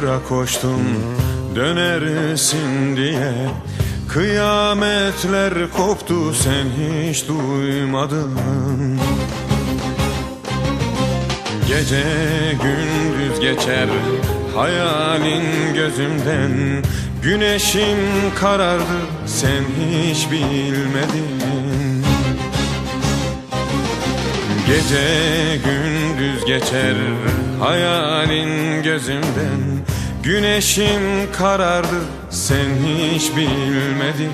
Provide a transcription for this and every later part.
Sıra koştum dönersin diye. Kıyametler koptu sen hiç duymadın. Gece gündüz geçer hayalin gözümden. Güneşim karardı sen hiç bilmedin. Gece gündüz geçer hayalin gözümden Güneşim karardı sen hiç bilmedin.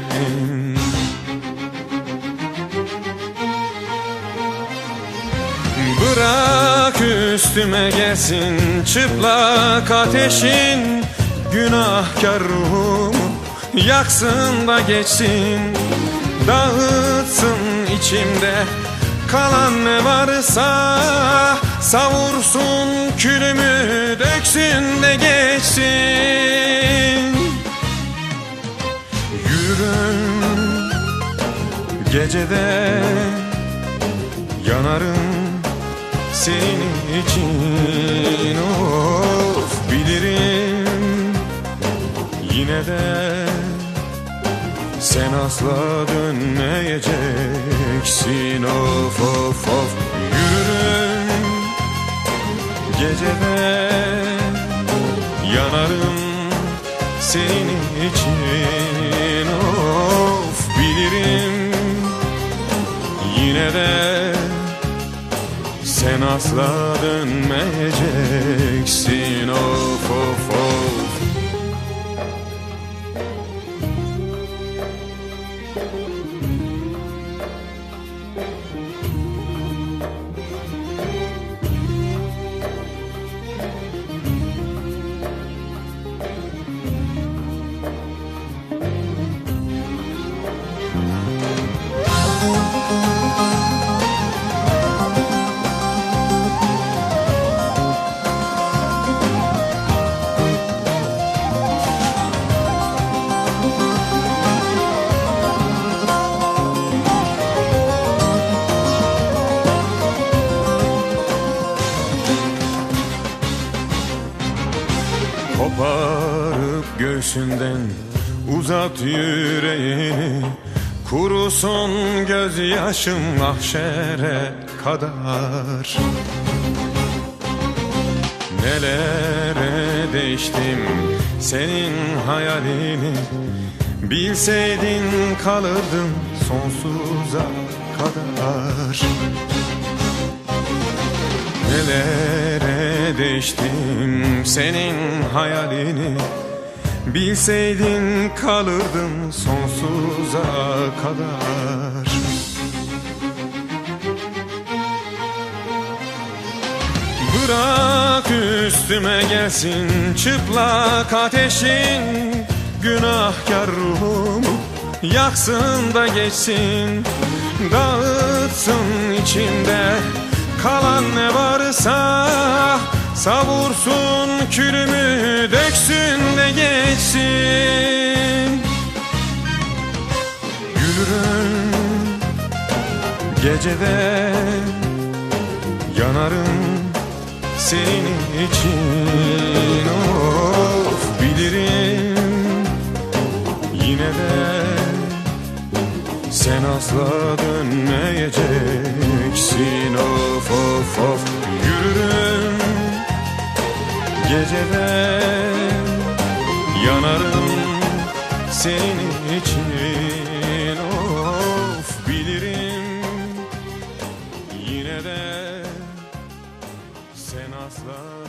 Bırak üstüme gelsin çıplak ateşin Günahkar ruhumu yaksın da geçsin. Dağıtsın içimde kalan ne varsa Savursun külümü döksün de geçsin Yürürüm gecede yanarım senin için. Of bilirim. Yine de sen asla dönmeyeceksin. Of of of. Yürürüm gecede yanarım senin için. Of bilirim. Yine de sen asla dönmeyeceksin. Of of of Koparıp göğsünden uzat yüreğini Kurusun gözyaşım mahşere kadar. Nelere değiştim senin hayalini? Bilseydin kalırdın sonsuza kadar. Nelere değiştim senin hayalini. Bilseydin kalırdın sonsuza kadar. Bırak üstüme gelsin çıplak ateşin. Günahkar ruhumu yaksın da geçsin. Dağıtsın içimde kalan ne varsa Savursun külümü döksün de geçsin. Yürürüm gecede yanarım senin için gecede yanarım senin için. Of bilirim yine de sen asla